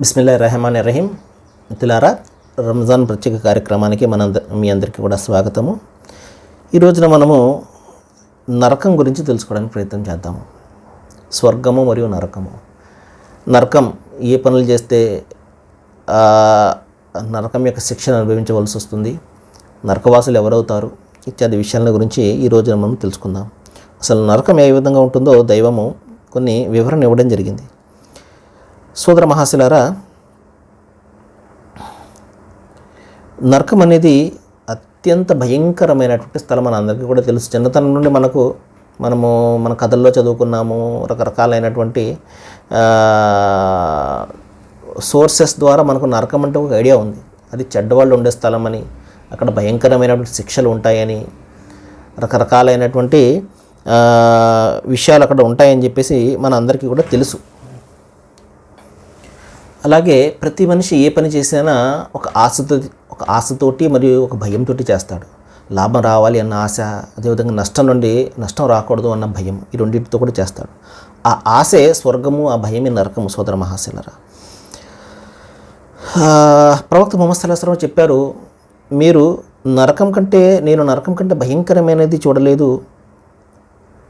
బిస్మిల్లా రెహమాన్ రహీం మిత్రులారా రంజాన్ ప్రత్యేక కార్యక్రమానికి మన మీ అందరికీ కూడా స్వాగతము. ఈ రోజున మనము నరకం గురించి తెలుసుకోవడానికి ప్రయత్నం చేద్దాము. స్వర్గము మరియు నరకము. నరకం ఏ పనులు చేస్తే నరకం యొక్క శిక్షను అనుభవించవలసి వస్తుంది నరకవాసులు ఎవరవుతారు ఇత్యాది విషయాల గురించి ఈ రోజున మనం తెలుసుకుందాం. అసలు నరకం ఏ విధంగా ఉంటుందో దైవము కొన్ని వివరణ ఇవ్వడం జరిగింది. సోదర మహాశిలారా నరకం అనేది అత్యంత భయంకరమైనటువంటి స్థలం మన అందరికీ కూడా తెలుసు. చిన్నతనం నుండి మనకు మనము మన కథల్లో చదువుకున్నాము రకరకాలైనటువంటి సోర్సెస్ ద్వారా మనకు నరకం అంటే ఒక ఐడియా ఉంది. అది చెడ్డవాళ్ళు ఉండే స్థలం అని అక్కడ భయంకరమైనటువంటి శిక్షలు ఉంటాయని రకరకాలైనటువంటి విషయాలు అక్కడ ఉంటాయని చెప్పేసి మన అందరికీ కూడా తెలుసు. అలాగే ప్రతి మనిషి ఏ పని చేసినా ఒక ఆశతో ఒక ఆశతోటి మరియు ఒక భయంతో చేస్తాడు. లాభం రావాలి అన్న ఆశ అదేవిధంగా నష్టం నుండి నష్టం రాకూడదు అన్న భయం ఈ రెండింటితో కూడా చేస్తాడు. ఆ ఆశే స్వర్గము ఆ భయమే నరకము సోదర మహాశిలరా. ప్రవక్త ముహమ్మద్ సల్లాహం చెప్పారు మీరు నరకం కంటే నేను నరకం కంటే భయంకరమైనది చూడలేదు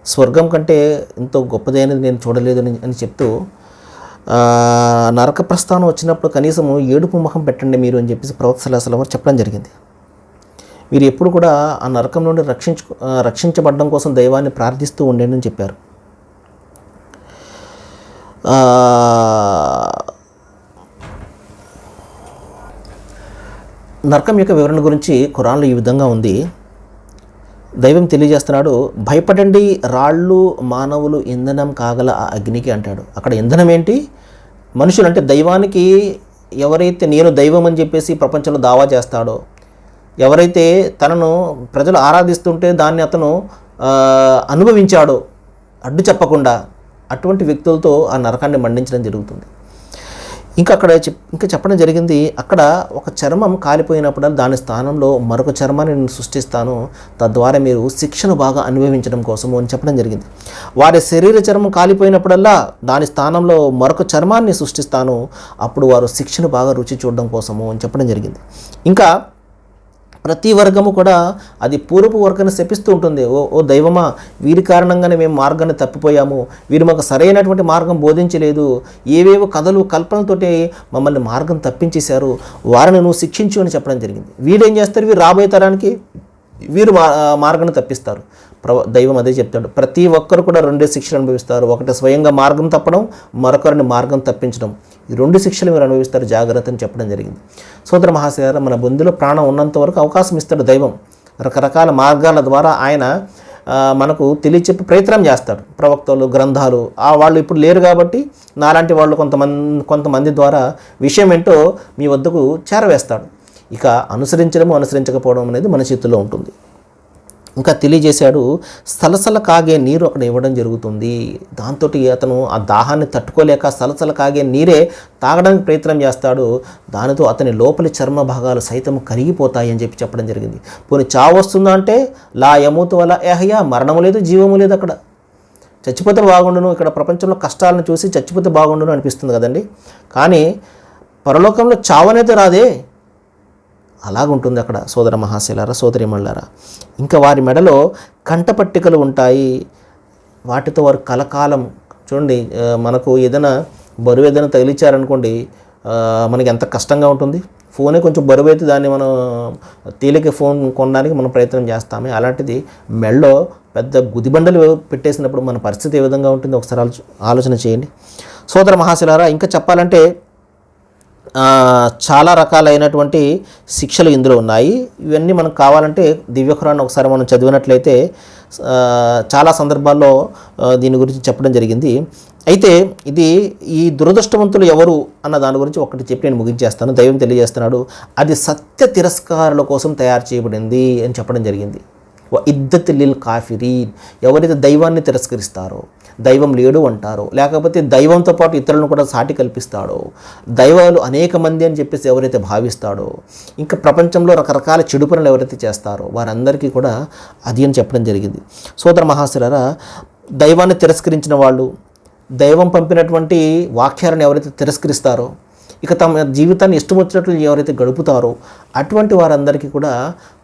స్వర్గం కంటే ఎంతో గొప్పదైనది నేను చూడలేదు అని అని చెప్తూ నరక ప్రస్థానం వచ్చినప్పుడు కనీసం ఏడుపు ముఖం పెట్టండి మీరు అని చెప్పేసి ప్రవక్త సల్లాహం వారు చెప్పడం జరిగింది. మీరు ఎప్పుడు కూడా ఆ నరకం నుండి రక్షించు రక్షించబడడం కోసం దైవాన్ని ప్రార్థిస్తూ ఉండండి అని చెప్పారు. నరకం యొక్క వివరణ గురించి ఖురాన్లో ఈ విధంగా ఉంది. దైవం తెలియజేస్తున్నాడు భయపడండి రాళ్ళు మానవులు ఇంధనం కాగల ఆ అగ్నికి అంటాడు. అక్కడ ఇంధనం ఏంటి? మనుషులు అంటే దైవానికి ఎవరైతే నేను దైవం అని చెప్పేసి ప్రపంచంలో దావా చేస్తాడో ఎవరైతే తనను ప్రజలు ఆరాధిస్తుంటే దాన్ని అతను అనుభవించాడో అడ్డు చెప్పకుండా అటువంటి వ్యక్తులతో ఆ నరకాన్ని మండించడం జరుగుతుంది. ఇంకా అక్కడ ఇంకా చెప్పడం జరిగింది అక్కడ ఒక చర్మం కాలిపోయినప్పుడు దాని స్థానంలో మరొక చర్మాన్ని నేను సృష్టిస్తాను తద్వారా మీరు శిక్షను బాగా అనుభవించడం కోసము అని చెప్పడం జరిగింది. వారి శరీర చర్మం కాలిపోయినప్పుడల్లా దాని స్థానంలో మరొక చర్మాన్ని సృష్టిస్తాను అప్పుడు వారు శిక్షను బాగా రుచి చూడడం కోసము అని చెప్పడం జరిగింది. ఇంకా ప్రతి వర్గము కూడా అది పూర్వపు వర్గాన్ని శపిస్తూ ఉంటుంది. ఓ ఓ దైవమా వీరి కారణంగానే మేము మార్గాన్ని తప్పిపోయాము. వీరు మాకు సరైనటువంటి మార్గం బోధించలేదు. ఏవేవో కథలు కల్పనలతోటి మమ్మల్ని మార్గం తప్పించేశారు. వారిని నువ్వు శిక్షించు అని చెప్పడం జరిగింది. వీడేం చేస్తారు? వీరు రాబోయే తరానికి వీరు మా తప్పిస్తారు. ప్రవ దైవం అదే చెప్తాడు. ప్రతి ఒక్కరు కూడా రెండే శిక్షలు అనుభవిస్తారు. ఒకటి స్వయంగా మార్గం తప్పడం మరొకరిని మార్గం తప్పించడం. ఈ రెండు శిక్షలు మీరు అనుభవిస్తారు జాగ్రత్త అని చెప్పడం జరిగింది. సోదర మహాశయారు మన బొందులో ప్రాణం ఉన్నంత వరకు అవకాశం ఇస్తాడు దైవం. రకరకాల మార్గాల ద్వారా ఆయన మనకు తెలియచెప్పి ప్రయత్నం చేస్తాడు. ప్రవక్తలు గ్రంథాలు ఆ వాళ్ళు ఇప్పుడు లేరు కాబట్టి నాలాంటి వాళ్ళు కొంతమంది కొంతమంది ద్వారా విషయం ఏంటో మీ వద్దకు చేరవేస్తాడు. ఇక అనుసరించడము అనుసరించకపోవడం అనేది మన చేతుల్లో ఉంటుంది. ఇంకా తెలియజేశాడు సలసల కాగే నీరు అక్కడ ఇవ్వడం జరుగుతుంది. దాంతో అతను ఆ దాహాన్ని తట్టుకోలేక సలసల కాగే నీరే తాగడానికి ప్రయత్నం చేస్తాడు. దానితో అతని లోపలి చర్మ భాగాలు సైతం కరిగిపోతాయి అని చెప్పి చెప్పడం జరిగింది. పోనీ చావు వస్తుందా అంటే లా యమూతు వల్ల ఏహయ్యా మరణము లేదు జీవము లేదు అక్కడ. చచ్చిపోతే బాగుండును ఇక్కడ ప్రపంచంలో కష్టాలను చూసి చచ్చిపోతే బాగుండును అనిపిస్తుంది కదండి. కానీ పరలోకంలో చావనైతే రాదే. అలాగుంటుంది అక్కడ సోదర మహాశిలారా సోదరిమళ్ళారా ఇంకా వారి మెడలో కంటపట్టికలు ఉంటాయి. వాటితో వారు కలకాలం. చూడండి మనకు ఏదైనా బరువు ఏదైనా తగిలిచ్చారనుకోండి మనకి ఎంత కష్టంగా ఉంటుంది. ఫోనే కొంచెం బరువు అయితే దాన్ని మనం తేలిక ఫోన్ కొనడానికి మనం ప్రయత్నం చేస్తామే. అలాంటిది మెళ్ళో పెద్ద గుదిబండలు పెట్టేసినప్పుడు మన పరిస్థితి ఏ విధంగా ఉంటుంది? ఒకసారి ఆలోచ ఆలోచన చేయండి. సోదర మహాశిలారా ఇంకా చెప్పాలంటే చాలా రకాలైనటువంటి శిక్షలు ఇందులో ఉన్నాయి. ఇవన్నీ మనకు కావాలంటే దివ్యఖురాన్ని ఒకసారి మనం చదివినట్లయితే చాలా సందర్భాల్లో దీని గురించి చెప్పడం జరిగింది. అయితే ఇది ఈ దురదృష్టవంతులు ఎవరు అన్న దాని గురించి ఒకటి చెప్పి నేను ముగించేస్తాను. దైవం తెలియజేస్తున్నాడు అది సత్య తిరస్కారుల కోసం తయారు చేయబడింది అని చెప్పడం జరిగింది. ఇద్దత్ లిల్ కాఫిరీన్. ఎవరైతే దైవాన్ని తిరస్కరిస్తారో దైవం లేడు అంటారు. లేకపోతే దైవంతో పాటు ఇతరులను కూడా సాటి కల్పిస్తాడో. దైవాలు అనేక మంది అని చెప్పేసి ఎవరైతే భావిస్తాడో ఇంకా ప్రపంచంలో రకరకాల చెడు పనులు ఎవరైతే చేస్తారో వారందరికీ కూడా అది అని చెప్పడం జరిగింది. సోదర మహాశిలరా దైవాన్ని తిరస్కరించిన వాళ్ళు దైవం పంపినటువంటి వాక్యాలను ఎవరైతే తిరస్కరిస్తారో ఇక తమ జీవితాన్ని ఇష్టం వచ్చినట్లు ఎవరైతే గడుపుతారో అటువంటి వారందరికీ కూడా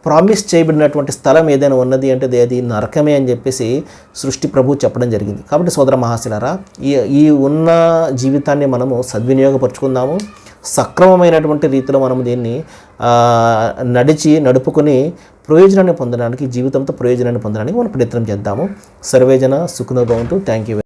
ప్రామిస్ చేయబడినటువంటి స్థలం ఏదైనా ఉన్నది అంటే అది- నరకమే అని చెప్పేసి సృష్టి ప్రభు చెప్పడం జరిగింది. కాబట్టి సోదర మహాశిలారా ఈ ఈ ఉన్న జీవితాన్ని మనము సద్వినియోగపరుచుకుందాము. సక్రమమైనటువంటి రీతిలో మనం దీన్ని నడిచి నడుపుకొని ప్రయోజనాన్ని పొందడానికి జీవితంతో ప్రయోజనాన్ని పొందడానికి మనం ప్రయత్నం చేద్దాము. సర్వేజన సుఖనోభవంతు థ్యాంక్ యూ